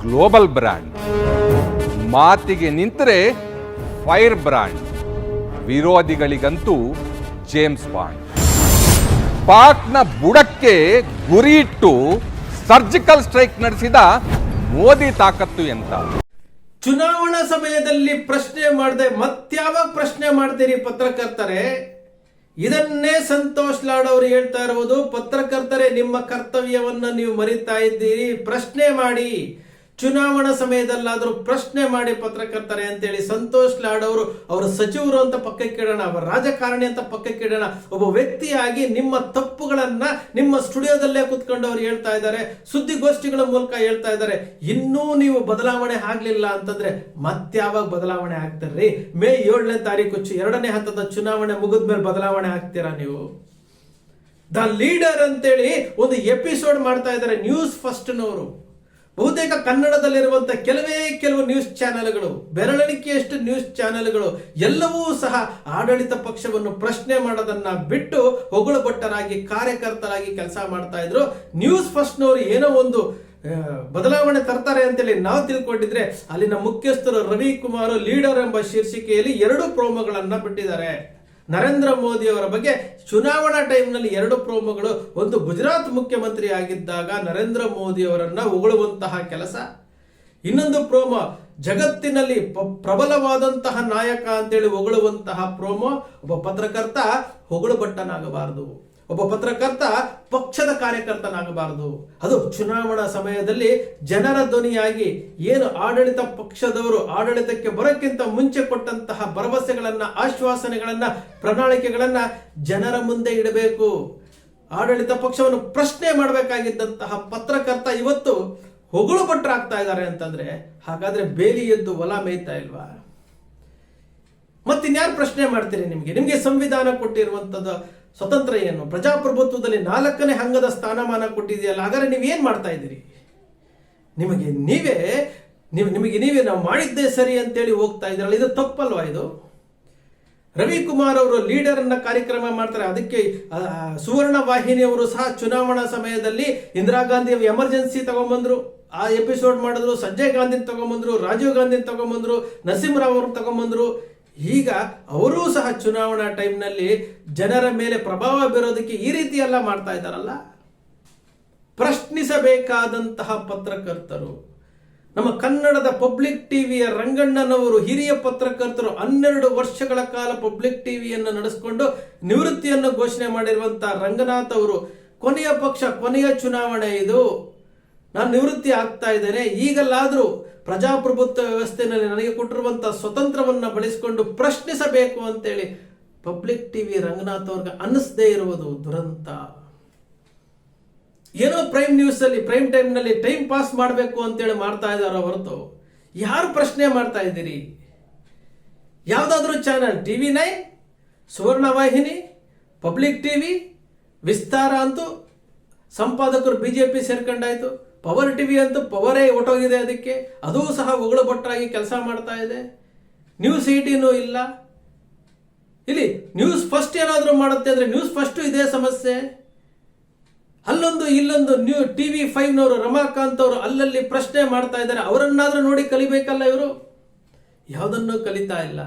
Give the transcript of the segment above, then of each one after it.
Global brand ಮಾತಿಗೆ ನಿಂತರೆ fire brand ವಿರೋಧಿಗಳಿಗಂತೂ ಜೇಮ್ಸ್ ಬಾಂಡ್ ಪಾಕ್ನ ಬುಡಕ್ಕೆ ಗುರಿ ಇಟ್ಟು ಸರ್ಜಿಕಲ್ ಸ್ಟ್ರೈಕ್ ನಡೆಸಿದ ಮೋದಿ ತಾಕತ್ತು ಎಂತ? ಚುನಾವಣಾ ಸಮಯದಲ್ಲಿ ಪ್ರಶ್ನೆ ಮಾಡದೆ ಮತ್ಯಾವಾಗ ಪ್ರಶ್ನೆ ಮಾಡ್ತೀರಿ ಪತ್ರಕರ್ತರೆ? ಇದನ್ನೇ ಸಂತೋಷ್ ಲಾಡ್ ಅವರು ಹೇಳ್ತಾ ಇರುವುದು ಪತ್ರಕರ್ತರೆ ನಿಮ್ಮ ಕರ್ತವ್ಯವನ್ನ ನೀವು ಮರಿತಾ ಇದ್ದೀರಿ. ಪ್ರಶ್ನೆ ಮಾಡಿ. ಚುನಾವಣಾ ಸಮಯದಲ್ಲಾದರೂ ಪ್ರಶ್ನೆ ಮಾಡಿ ಪತ್ರಕರ್ತರೆ ಅಂತೇಳಿ ಸಂತೋಷ್ ಲಾಡ್ ಅವರು ಅವರ ಸಚಿವರು ಅಂತ ಪಕ್ಕಕ್ಕೆ ಇಡೋಣ, ಅವರ ರಾಜಕಾರಣಿ ಅಂತ ಪಕ್ಕಕ್ಕೆ ಇಡೋಣ, ಒಬ್ಬ ವ್ಯಕ್ತಿಯಾಗಿ ನಿಮ್ಮ ತಪ್ಪುಗಳನ್ನ ನಿಮ್ಮ ಸ್ಟುಡಿಯೋದಲ್ಲೇ ಕುತ್ಕೊಂಡು ಅವ್ರು ಹೇಳ್ತಾ ಇದ್ದಾರೆ, ಸುದ್ದಿಗೋಷ್ಠಿಗಳ ಮೂಲಕ ಹೇಳ್ತಾ ಇದ್ದಾರೆ. ಇನ್ನೂ ನೀವು ಬದಲಾವಣೆ ಆಗ್ಲಿಲ್ಲ ಅಂತಂದ್ರೆ ಮತ್ಯಾವಾಗ ಬದಲಾವಣೆ ಆಗ್ತಾರ್ರಿ? ಮೇ ಏಳನೇ ತಾರೀಕು ಎರಡನೇ ಹಂತದ ಚುನಾವಣೆ ಮುಗಿದ್ಮೇಲೆ ಬದಲಾವಣೆ ಆಗ್ತೀರಾ ನೀವು? ದ ಲೀಡರ್ ಅಂತೇಳಿ ಒಂದು ಎಪಿಸೋಡ್ ಮಾಡ್ತಾ ಇದ್ದಾರೆ ನ್ಯೂಸ್ ಫಸ್ಟ್ನವರು. ಬಹುತೇಕ ಕನ್ನಡದಲ್ಲಿರುವಂಥ ಕೆಲವೇ ಕೆಲವು ನ್ಯೂಸ್ ಚಾನೆಲ್ಗಳು ಬೆರಳೆಣಿಕೆಯಷ್ಟು ನ್ಯೂಸ್ ಚಾನೆಲ್ಗಳು ಎಲ್ಲವೂ ಸಹ ಆಡಳಿತ ಪಕ್ಷವನ್ನು ಪ್ರಶ್ನೆ ಮಾಡೋದನ್ನ ಬಿಟ್ಟು ಹೊಗಳು ಭಟ್ಟರಾಗಿ ಕಾರ್ಯಕರ್ತರಾಗಿ ಕೆಲಸ ಮಾಡ್ತಾ ಇದ್ರು. ನ್ಯೂಸ್ ಫಸ್ಟ್ನವರು ಏನೋ ಒಂದು ಬದಲಾವಣೆ ತರ್ತಾರೆ ಅಂತೇಳಿ ನಾವು ತಿಳ್ಕೊಂಡಿದ್ರೆ ಅಲ್ಲಿನ ಮುಖ್ಯಸ್ಥರು ರವಿಕುಮಾರ್ ಲೀಡರ್ ಎಂಬ ಶೀರ್ಷಿಕೆಯಲ್ಲಿ ಎರಡು ಪ್ರೋಮೋಗಳನ್ನ ಬಿಟ್ಟಿದ್ದಾರೆ. ನರೇಂದ್ರ ಮೋದಿ ಅವರ ಬಗ್ಗೆ ಚುನಾವಣಾ ಟೈಮ್ನಲ್ಲಿ ಎರಡು ಪ್ರೋಮೋಗಳು, ಒಂದು ಗುಜರಾತ್ ಮುಖ್ಯಮಂತ್ರಿ ಆಗಿದ್ದಾಗ ನರೇಂದ್ರ ಮೋದಿ ಅವರನ್ನ ಕೆಲಸ. ಇನ್ನೊಂದು ಪ್ರೋಮೋ, ಜಗತ್ತಿನಲ್ಲಿ ಪ್ರಬಲವಾದಂತಹ ನಾಯಕ ಅಂತೇಳಿ ಹೊಗಳುವಂತಹ ಪ್ರೋಮೋ, ಒಬ್ಬ ಪತ್ರಕರ್ತ ಹೊಗಳು ಭಟ್ಟನಾಗಬಾರದು ಒಬ್ಬ ಪತ್ರಕರ್ತ ಪಕ್ಷದ ಕಾರ್ಯಕರ್ತನಾಗಬಾರದು. ಅದು ಚುನಾವಣಾ ಸಮಯದಲ್ಲಿ ಜನರ ಧ್ವನಿಯಾಗಿ ಏನು ಆಡಳಿತ ಪಕ್ಷದವರು ಆಡಳಿತಕ್ಕೆ ಬರೋಕ್ಕಿಂತ ಮುಂಚೆ ಕೊಟ್ಟಂತಹ ಭರವಸೆಗಳನ್ನ, ಆಶ್ವಾಸನೆಗಳನ್ನ, ಪ್ರಣಾಳಿಕೆಗಳನ್ನ ಜನರ ಮುಂದೆ ಇಡಬೇಕು. ಆಡಳಿತ ಪಕ್ಷವನ್ನು ಪ್ರಶ್ನೆ ಮಾಡಬೇಕಾಗಿದ್ದಂತಹ ಪತ್ರಕರ್ತ ಇವತ್ತು ಹೊಗಳು ಭಟ್ರಾಗ್ತಾ ಇದ್ದಾರೆ ಅಂತಂದ್ರೆ, ಹಾಗಾದ್ರೆ ಬೇಲಿ ಎದ್ದು ಹೊಲ ಮೇಯ್ತಾ ಇಲ್ವಾ? ಮತ್ತಿನ್ಯಾರು ಪ್ರಶ್ನೆ ಮಾಡ್ತೀರಿ ನಿಮಗೆ? ನಿಮಗೆ ಸಂವಿಧಾನ ಕೊಟ್ಟಿರುವಂತದ್ದು ಸ್ವತಂತ್ರ ಏನು ಪ್ರಜಾಪ್ರಭುತ್ವದಲ್ಲಿ ನಾಲ್ಕನೇ ಹಂಗದ ಸ್ಥಾನಮಾನ ಕೊಟ್ಟಿದೆಯಲ್ಲ ಹಾಗಾದ್ರೆ ನೀವು ಏನ್ ಮಾಡ್ತಾ ಇದ್ದೀರಿ? ನಿಮಗೆ ನೀವೇ, ನೀವು, ನಿಮಗೆ ನೀವೇ ನಾವು ಮಾಡಿದ್ದೇ ಸರಿ ಅಂತೇಳಿ ಹೋಗ್ತಾ ಇದ್ರಲ್ಲ ಇದು ತಪ್ಪಲ್ವಾ ಇದು? ರವಿಕುಮಾರ್ ಅವರು ಲೀಡರ್ ಅನ್ನ ಕಾರ್ಯಕ್ರಮ ಮಾಡ್ತಾರೆ, ಅದಕ್ಕೆ ಸುವರ್ಣ ವಾಹಿನಿಯವರು ಸಹ ಚುನಾವಣಾ ಸಮಯದಲ್ಲಿ ಇಂದಿರಾ ಗಾಂಧಿ ಎಮರ್ಜೆನ್ಸಿ ತಗೊಂಬಂದ್ರು, ಆ ಎಪಿಸೋಡ್ ಮಾಡಿದ್ರು, ಸಂಜಯ್ ಗಾಂಧಿನ ತಗೊಂಬಂದ್ರು, ರಾಜೀವ್ ಗಾಂಧಿನ ತಗೊಂಬಂದ್ರು ನರಸಿಂಹರಾವ್ ಅವ್ರನ್ನ ತಗೊಂಬಂದ್ರು ಈಗ ಅವರೂ ಸಹ ಚುನಾವಣಾ ಟೈಮ್ನಲ್ಲಿ ಜನರ ಮೇಲೆ ಪ್ರಭಾವ ಬೀರೋದಕ್ಕೆ ಈ ರೀತಿ ಎಲ್ಲ ಮಾಡ್ತಾ ಇದ್ದಾರಲ್ಲ? ಪ್ರಶ್ನಿಸಬೇಕಾದಂತಹ ಪತ್ರಕರ್ತರು, ನಮ್ಮ ಕನ್ನಡದ ಪಬ್ಲಿಕ್ ಟಿವಿಯ ರಂಗಣ್ಣನವರು, ಹಿರಿಯ ಪತ್ರಕರ್ತರು ಹನ್ನೆರಡು ವರ್ಷಗಳ ಕಾಲ ಪಬ್ಲಿಕ್ ಟಿವಿಯನ್ನು ನಡೆಸಿಕೊಂಡು ನಿವೃತ್ತಿಯನ್ನು ಘೋಷಣೆ ಮಾಡಿರುವಂತಹ ರಂಗನಾಥ್ ಅವರು, ಕೊನೆಯ ಪಕ್ಷ, ಕೊನೆಯ ಚುನಾವಣೆ ಇದು. ನಾನು ನಿವೃತ್ತಿ ಆಗ್ತಾ ಇದ್ದೇನೆ. ಈಗಲ್ಲಾದರೂ ಪ್ರಜಾಪ್ರಭುತ್ವ ವ್ಯವಸ್ಥೆಯಲ್ಲಿ ನನಗೆ ಕೊಟ್ಟಿರುವಂಥ ಸ್ವತಂತ್ರವನ್ನು ಬಳಸಿಕೊಂಡು ಪ್ರಶ್ನಿಸಬೇಕು ಅಂತೇಳಿ ಪಬ್ಲಿಕ್ ಟಿ ವಿ ರಂಗನಾಥ್ ಅವ್ರಿಗೆ ಅನ್ನಿಸದೇ ಇರುವುದು ದುರಂತ. ಏನೋ ಪ್ರೈಮ್ ನ್ಯೂಸ್ ಅಲ್ಲಿ ಪ್ರೈಮ್ ಟೈಮ್ನಲ್ಲಿ ಟೈಮ್ ಪಾಸ್ ಮಾಡಬೇಕು ಅಂತೇಳಿ ಮಾಡ್ತಾ ಇದಾರ ಹೊರತು ಯಾರು ಪ್ರಶ್ನೆ ಮಾಡ್ತಾ ಇದ್ದೀರಿ? ಯಾವುದಾದ್ರೂ channel, T V nine ಸುವರ್ಣವಾಹಿನಿ public public TV Vistara ಅಂತೂ ಸಂಪಾದಕರು ಬಿಜೆಪಿ ಸೇರ್ಕೊಂಡಾಯ್ತು. ಪವರ್ ಟಿವಿ ಅಂತ ಪವರೇ ಹೊಟ್ಟೋಗಿದೆ ಅದಕ್ಕೆ. ಅದೂ ಸಹ ಉಗುಳು ಕೆಲಸ ಮಾಡ್ತಾ ಇದೆ. ನ್ಯೂಸ್ ಏಟೀನು ಇಲ್ಲ. ಇಲ್ಲಿ ನ್ಯೂಸ್ ಫಸ್ಟ್ ಏನಾದರೂ ಮಾಡುತ್ತೆ ಅಂದರೆ ನ್ಯೂಸ್ ಫಸ್ಟ್ ಇದೇ ಸಮಸ್ಯೆ. ಅಲ್ಲೊಂದು ಇಲ್ಲೊಂದು ನ್ಯೂ ಟಿವಿ ಫೈವ್ನವರು ರಮಾಕಾಂತ್ ಅವರು ಅಲ್ಲಲ್ಲಿ ಪ್ರಶ್ನೆ ಮಾಡ್ತಾ ಇದ್ದಾರೆ. ಅವರನ್ನಾದರೂ ನೋಡಿ ಕಲಿಬೇಕಲ್ಲ ಇವರು? ಯಾವುದನ್ನು ಕಲಿತಾ ಇಲ್ಲ.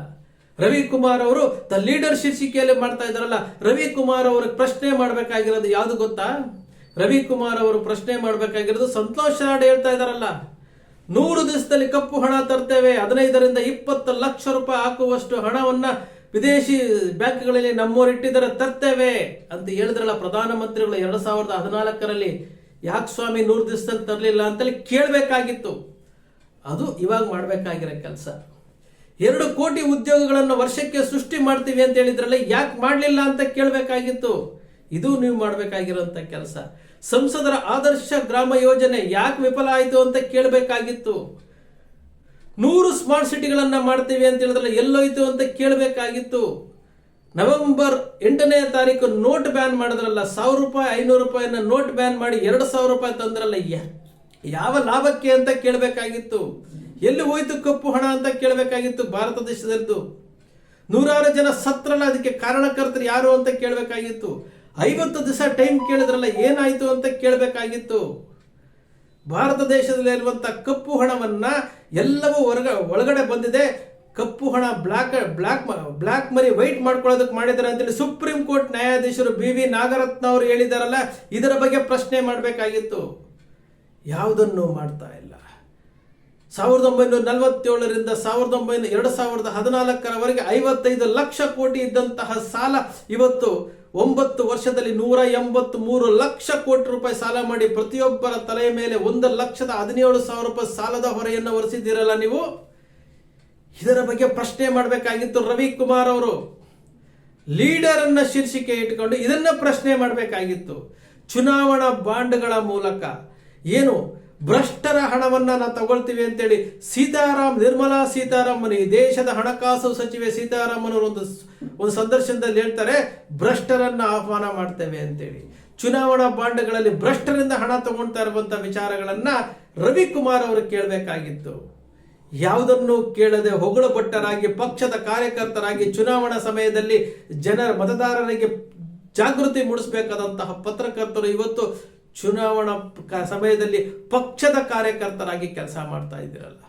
ರವಿಕುಮಾರ್ ಅವರು ತ ಲೀಡರ್ ಶೀರ್ಷಿಕೆಯಲ್ಲಿ ಮಾಡ್ತಾ ಇದ್ದಾರಲ್ಲ, ರವಿಕುಮಾರ್ ಅವ್ರಿಗೆ ಪ್ರಶ್ನೆ ಮಾಡಬೇಕಾಗಿರೋದು ಯಾವುದು ಗೊತ್ತಾ? ರವಿಕುಮಾರ್ ಅವರು ಪ್ರಶ್ನೆ ಮಾಡಬೇಕಾಗಿರೋದು ಸಂತೋಷ್ ರಾಡ್ ಹೇಳ್ತಾ ಇದಾರಲ್ಲ ನೂರು ದಿವಸದಲ್ಲಿ ಕಪ್ಪು ಹಣ ತರ್ತೇವೆ, ಹದಿನೈದರಿಂದ ಇಪ್ಪತ್ತು ಲಕ್ಷ ರೂಪಾಯಿ ಹಾಕುವಷ್ಟು ಹಣವನ್ನ ವಿದೇಶಿ ಬ್ಯಾಂಕ್ಗಳಲ್ಲಿ ನಮ್ಮೋರಿಟ್ಟಿದರೆ ತರ್ತೇವೆ ಅಂತ ಹೇಳಿದ್ರಲ್ಲ ಪ್ರಧಾನಮಂತ್ರಿಗಳು ಎರಡು ಸಾವಿರದ ಹದಿನಾಲ್ಕರಲ್ಲಿ. ಯಾಕೆ ಸ್ವಾಮಿ ನೂರು ದಿವಸದಲ್ಲಿ ತರಲಿಲ್ಲ ಅಂತೇಳಿ ಕೇಳಬೇಕಾಗಿತ್ತು. ಅದು ಇವಾಗ ಮಾಡಬೇಕಾಗಿರೋ ಕೆಲಸ. ಎರಡು ಕೋಟಿ ಉದ್ಯೋಗಗಳನ್ನು ವರ್ಷಕ್ಕೆ ಸೃಷ್ಟಿ ಮಾಡ್ತೀವಿ ಅಂತ ಹೇಳಿದ್ರಲ್ಲ, ಯಾಕೆ ಮಾಡಲಿಲ್ಲ ಅಂತ ಕೇಳಬೇಕಾಗಿತ್ತು. ಇದು ನೀವು ಮಾಡಬೇಕಾಗಿರುವಂಥ ಕೆಲಸ. ಸಂಸದರ ಆದರ್ಶ ಗ್ರಾಮ ಯೋಜನೆ ಯಾಕೆ ವಿಫಲ ಆಯಿತು ಅಂತ ಕೇಳಬೇಕಾಗಿತ್ತು. ನೂರು ಸ್ಮಾರ್ಟ್ ಸಿಟಿಗಳನ್ನು ಮಾಡ್ತೀವಿ ಅಂತ ಹೇಳಿದ್ರಲ್ಲ ಎಲ್ಲೋಯ್ತು ಅಂತ ಕೇಳಬೇಕಾಗಿತ್ತು. ನವೆಂಬರ್ ಎಂಟನೇ ತಾರೀಕು ನೋಟ್ ಬ್ಯಾನ್ ಮಾಡಿದ್ರಲ್ಲ, ಸಾವಿರ ರೂಪಾಯಿ, ಐನೂರು ರೂಪಾಯಿನ ನೋಟ್ ಬ್ಯಾನ್ ಮಾಡಿ ಎರಡು ಸಾವಿರ ರೂಪಾಯಿ ತಂದ್ರಲ್ಲ ಯಾವ ಲಾಭಕ್ಕೆ ಅಂತ ಕೇಳಬೇಕಾಗಿತ್ತು. ಎಲ್ಲಿ ಹೋಯ್ತು ಕಪ್ಪು ಹಣ ಅಂತ ಕೇಳಬೇಕಾಗಿತ್ತು ಭಾರತ ದೇಶದದ್ದು ನೂರಾರು ಜನ ಸತ್ರಲ್ಲ ಅದಕ್ಕೆ ಕಾರಣಕರ್ತರು ಯಾರು ಅಂತ ಕೇಳಬೇಕಾಗಿತ್ತು. ಐವತ್ತು ದಿವಸ ಟೈಮ್ ಕೇಳಿದ್ರಲ್ಲ ಏನಾಯ್ತು ಅಂತ ಕೇಳಬೇಕಾಗಿತ್ತು. ಭಾರತ ದೇಶದಲ್ಲಿ ದೇಶದಲ್ಲಿರುವಂಥ ಕಪ್ಪು ಹಣವನ್ನ ಎಲ್ಲವೂ ಹೊರಗ ಒಳಗಡೆ ಬಂದಿದೆ. ಕಪ್ಪು ಹಣ block block black money white ಮಾಡ್ಕೊಳ್ಳೋದಕ್ಕೆ ಮಾಡಿದ್ದಾರೆ ಅಂತೇಳಿ ಸುಪ್ರೀಂ ಕೋರ್ಟ್ ನ್ಯಾಯಾಧೀಶರು ಬಿ ವಿ ನಾಗರತ್ನ ಅವರು ಹೇಳಿದಾರಲ್ಲ, ಇದರ ಬಗ್ಗೆ ಪ್ರಶ್ನೆ ಮಾಡಬೇಕಾಗಿತ್ತು. ಯಾವುದನ್ನು ಮಾಡ್ತಾ ಇಲ್ಲ. ಸಾವಿರದ ಒಂಬೈನೂರ ನಲವತ್ತೇಳರಿಂದ ಸಾವಿರದ ಒಂಬೈನೂರ ಎರಡು ಸಾವಿರದ ಹದಿನಾಲ್ಕರವರೆಗೆ ಐವತ್ತೈದು ಲಕ್ಷ ಕೋಟಿ ಇದ್ದಂತಹ ಸಾಲ ಇವತ್ತು ಒಂಬತ್ತು ವರ್ಷದಲ್ಲಿ ನೂರ ಎಂಬತ್ತು ಮೂರು ಲಕ್ಷ ಕೋಟಿ ರೂಪಾಯಿ ಸಾಲ ಮಾಡಿ ಪ್ರತಿಯೊಬ್ಬರ ತಲೆಯ ಮೇಲೆ ಒಂದು ಲಕ್ಷದ ಹದಿನೇಳು ಸಾವಿರ ರೂಪಾಯಿ ಸಾಲದ ಹೊರೆಯನ್ನು ಹೊರಿಸಿದ್ದೀರಲ್ಲ ನೀವು? ಇದರ ಬಗ್ಗೆ ಪ್ರಶ್ನೆ ಮಾಡಬೇಕಾಗಿತ್ತು ರವಿಕುಮಾರ್ ಅವರು. ಲೀಡರ್ ಅನ್ನ ಶೀರ್ಷಿಕೆ ಇಟ್ಕೊಂಡು ಇದನ್ನ ಪ್ರಶ್ನೆ ಮಾಡಬೇಕಾಗಿತ್ತು. ಚುನಾವಣಾ ಬಾಂಡ್ಗಳ ಮೂಲಕ. ಏನು? ಭ್ರಷ್ಟರ ಹಣವನ್ನ ನಾವು ತಗೊಳ್ತೀವಿ ಅಂತೇಳಿ ಸೀತಾರಾಮ್, ನಿರ್ಮಲಾ ಸೀತಾರಾಮನ್ ಈ ದೇಶದ ಹಣಕಾಸು ಸಚಿವೆ ಸೀತಾರಾಮನ್ ಅವರು ಒಂದು ಒಂದು ಸಂದರ್ಶನದಲ್ಲಿ ಹೇಳ್ತಾರೆ, ಭ್ರಷ್ಟರನ್ನ ಆಹ್ವಾನ ಮಾಡ್ತೇವೆ ಅಂತೇಳಿ. ಚುನಾವಣಾ ಬಾಂಡ್ಗಳಲ್ಲಿ ಭ್ರಷ್ಟರಿಂದ ಹಣ ತಗೊಳ್ತಾ ಇರುವಂತಹ ವಿಚಾರಗಳನ್ನ ರವಿಕುಮಾರ್ ಅವರು ಕೇಳಬೇಕಾಗಿತ್ತು. ಯಾವುದನ್ನು ಕೇಳದೆ ಹೊಗಳು ಭಟ್ಟರಾಗಿ ಪಕ್ಷದ ಕಾರ್ಯಕರ್ತರಾಗಿ ಚುನಾವಣಾ ಸಮಯದಲ್ಲಿ ಜನರ ಮತದಾರರಿಗೆ ಜಾಗೃತಿ ಮೂಡಿಸಬೇಕಾದಂತಹ ಪತ್ರಕರ್ತರು ಇವತ್ತು ಚುನಾವಣಾ ಸಮಯದಲ್ಲಿ ಪಕ್ಷದ ಕಾರ್ಯಕರ್ತರಾಗಿ ಕೆಲಸ ಮಾಡ್ತಾ ಇದ್ದೀರಲ್ಲ.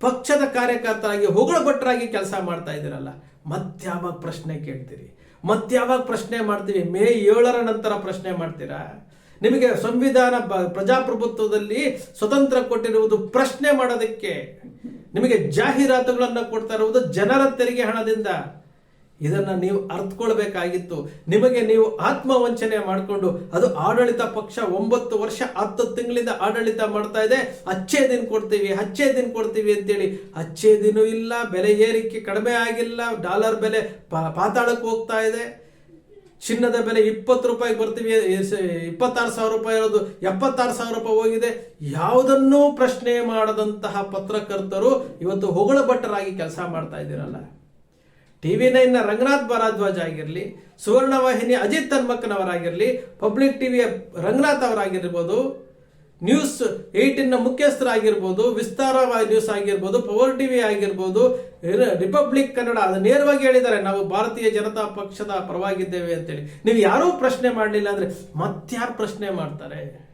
ಪಕ್ಷದ ಕಾರ್ಯಕರ್ತರಾಗಿ ಹೊಗಳು ಭಟ್ಟರಾಗಿ ಕೆಲಸ ಮಾಡ್ತಾ ಇದ್ದೀರಲ್ಲ. ಮತ್ಯಾವಾಗ ಪ್ರಶ್ನೆ ಕೇಳ್ತೀರಿ. ಮತ್ಯಾವಾಗ ಪ್ರಶ್ನೆ ಮಾಡ್ತೀವಿ. ಮೇ ಏಳರ ನಂತರ ಪ್ರಶ್ನೆ ಮಾಡ್ತೀರಾ? ನಿಮಗೆ ಸಂವಿಧಾನ ಪ್ರಜಾಪ್ರಭುತ್ವದಲ್ಲಿ ಸ್ವತಂತ್ರ ಕೊಟ್ಟಿರುವುದು ಪ್ರಶ್ನೆ ಮಾಡೋದಕ್ಕೆ ನಿಮಗೆ ಜಾಹೀರಾತುಗಳನ್ನು ಕೊಡ್ತಾ ಇರುವುದು ಜನರ ತೆರಿಗೆ ಹಣದಿಂದ. ಇದನ್ನ ನೀವು ಅರ್ಥಕೊಳ್ಬೇಕಾಗಿತ್ತು ನಿಮಗೆ ನೀವು ಆತ್ಮವಂಚನೆ ಮಾಡಿಕೊಂಡು ಅದು ಆಡಳಿತ ಪಕ್ಷ ಒಂಬತ್ತು ವರ್ಷ ಹತ್ತು ತಿಂಗಳಿಂದ ಆಡಳಿತ ಮಾಡ್ತಾ ಇದೆ. ಅಚ್ಚೇ ದಿನ ಕೊಡ್ತೀವಿ, ಹಚ್ಚೇ ದಿನ ಕೊಡ್ತೀವಿ ಅಂತೇಳಿ. ಅಚ್ಚೇ ದಿನ ಇಲ್ಲ, ಬೆಲೆ ಏರಿಕೆ ಕಡಿಮೆ ಆಗಿಲ್ಲ, ಡಾಲರ್ ಬೆಲೆ ಪಾತಾಳಕ್ಕೆ ಹೋಗ್ತಾ ಇದೆ. ಚಿನ್ನದ ಬೆಲೆ ಇಪ್ಪತ್ತು ರೂಪಾಯಿಗೆ ಬರ್ತೀವಿ ಇಪ್ಪತ್ತಾರು ಸಾವಿರ ರೂಪಾಯಿ ಇರೋದು ಎಪ್ಪತ್ತಾರು ಸಾವಿರ ರೂಪಾಯಿ ಹೋಗಿದೆ. ಯಾವುದನ್ನೂ ಪ್ರಶ್ನೆ ಮಾಡದಂತಹ ಪತ್ರಕರ್ತರು ಇವತ್ತು ಹೊಗಳ ಭಟ್ಟರಾಗಿ ಕೆಲಸ ಮಾಡ್ತಾ ಇದ್ದೀರಲ್ಲ. ಟಿವಿ ನೈನ್ನ ರಂಗನಾಥ್ ಭಾರದ್ವಾಜ್ ಆಗಿರಲಿ ಸುವರ್ಣ ವಾಹಿನಿ ಅಜಿತ್ ತನ್ಮಕ್ಕನವರಾಗಿರಲಿ, ಪಬ್ಲಿಕ್ ಟಿವಿಯ ರಂಗನಾಥ್ ಅವರಾಗಿರ್ಬೋದು, ನ್ಯೂಸ್ ಏಯ್ಟಿನ ಮುಖ್ಯಸ್ಥರಾಗಿರ್ಬೋದು ವಿಸ್ತಾರ ವ- ನ್ಯೂಸ್ ಆಗಿರ್ಬೋದು, ಪವರ್ ಟಿವಿ ಆಗಿರ್ಬೋದು ರಿಪಬ್ಲಿಕ್ ಕನ್ನಡ ಅದು ನೇರವಾಗಿ ಹೇಳಿದ್ದಾರೆ, ನಾವು ಭಾರತೀಯ ಜನತಾ ಪಕ್ಷದ ಪರವಾಗಿದ್ದೇವೆ ಅಂತೇಳಿ. ನೀವು ಯಾರೂ ಪ್ರಶ್ನೆ ಮಾಡಲಿಲ್ಲ ಅಂದ್ರೆ ಮತ್ತಾರು ಪ್ರಶ್ನೆ ಮಾಡ್ತಾರೆ?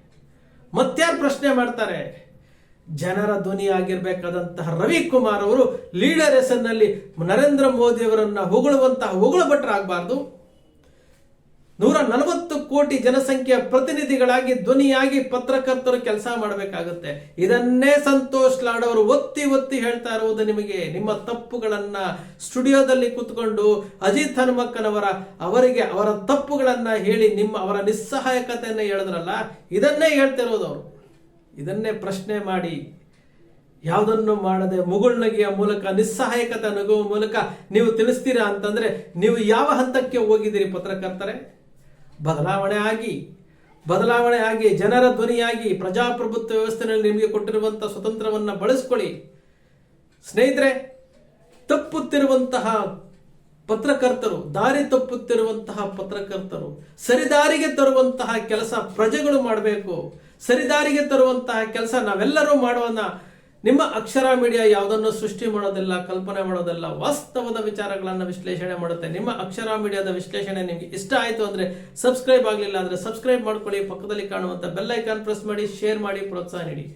ಮತ್ತಾರು ಪ್ರಶ್ನೆ ಮಾಡ್ತಾರೆ? ಜನರ ಧ್ವನಿ ಆಗಿರ್ಬೇಕಾದಂತಹ ರವಿಕುಮಾರ್ ಅವರು ಲೀಡರ್ ಹೆಸರಿನಲ್ಲಿ ನರೇಂದ್ರ ಮೋದಿ ಅವರನ್ನ ಹೊಗಳುವಂತಹ ಹೊಗಳು ಭಟ್ರಾಗಬಾರ್ದು ನೂರ ನಲವತ್ತು ಕೋಟಿ ಜನಸಂಖ್ಯೆಯ ಪ್ರತಿನಿಧಿಗಳಾಗಿ ಧ್ವನಿಯಾಗಿ ಪತ್ರಕರ್ತರು ಕೆಲಸ ಮಾಡಬೇಕಾಗುತ್ತೆ. ಇದನ್ನೇ ಸಂತೋಷ್ ಲಾಡ್ ಅವರು ಒತ್ತಿ ಒತ್ತಿ ಹೇಳ್ತಾ ಇರುವುದು ನಿಮಗೆ. ನಿಮ್ಮ ತಪ್ಪುಗಳನ್ನ ಸ್ಟುಡಿಯೋದಲ್ಲಿ ಕೂತ್ಕೊಂಡು ಅಜಿತ್ ಹನುಮಕ್ಕನವರ ಅವರಿಗೆ ಅವರ ತಪ್ಪುಗಳನ್ನ ಹೇಳಿ ನಿಮ್ಮ ಅವರ ನಿಸ್ಸಹಾಯಕತೆಯನ್ನು ಹೇಳಿದ್ರಲ್ಲ, ಇದನ್ನೇ ಹೇಳ್ತಿರೋದು ಅವರು. ಇದನ್ನೇ ಪ್ರಶ್ನೆ ಮಾಡಿ, ಯಾವುದನ್ನು ಮಾಡದೆ ಮುಗುಳ್ನಗೆಯ ಮೂಲಕ, ನಿಸ್ಸಹಾಯಕತೆ ನಗುವ ಮೂಲಕ ನೀವು ತಿಳಿಸ್ತೀರಾ ಅಂತಂದ್ರೆ, ನೀವು ಯಾವ ಹಂತಕ್ಕೆ ಹೋಗಿದ್ದೀರಿ ಪತ್ರಕರ್ತರೆ? ಬದಲಾವಣೆ ಆಗಿ ಬದಲಾವಣೆ ಆಗಿ, ಜನರ ಧ್ವನಿಯಾಗಿ, ಪ್ರಜಾಪ್ರಭುತ್ವ ವ್ಯವಸ್ಥೆಯಲ್ಲಿ ನಿಮಗೆ ಕೊಟ್ಟಿರುವಂಥ ಸ್ವತಂತ್ರವನ್ನ ಬಳಸ್ಕೊಳ್ಳಿ. ಸ್ನೇಹಿತರೆ, ತಪ್ಪುತ್ತಿರುವಂತಹ ಪತ್ರಕರ್ತರು, ದಾರಿ ತಪ್ಪುತ್ತಿರುವಂತಹ ಪತ್ರಕರ್ತರು, ಸರಿದಾರಿಗೆ ತರುವಂತಹ ಕೆಲಸ ಪ್ರಜೆಗಳು ಮಾಡಬೇಕು. ಸರಿದಾರಿಗೆ ತರುವಂತಹ ಕೆಲಸ ನಾವೆಲ್ಲರೂ ಮಾಡೋಣ ನಿಮ್ಮ ಅಕ್ಷರ ಮೀಡಿಯಾ ಯಾವುದನ್ನು ಸೃಷ್ಟಿ ಮಾಡೋದಿಲ್ಲ, ಕಲ್ಪನೆ ಮಾಡೋದಿಲ್ಲ, ವಾಸ್ತವದ ವಿಚಾರಗಳನ್ನು ವಿಶ್ಲೇಷಣೆ ಮಾಡುತ್ತೆ. ನಿಮ್ಮ ಅಕ್ಷರ ಮೀಡಿಯಾದ ವಿಶ್ಲೇಷಣೆ ನಿಮಗೆ ಇಷ್ಟ ಆಯಿತು ಅಂದ್ರೆ ಸಬ್ಸ್ಕ್ರೈಬ್ ಆಗಲಿಲ್ಲ ಅಂದ್ರೆ ಸಬ್ಸ್ಕ್ರೈಬ್ ಮಾಡ್ಕೊಳ್ಳಿ. ಪಕ್ಕದಲ್ಲಿ ಕಾಣುವಂತ ಬೆಲ್ ಐಕಾನ್ ಪ್ರೆಸ್ ಮಾಡಿ, ಶೇರ್ ಮಾಡಿ, ಪ್ರೋತ್ಸಾಹ ನೀಡಿ.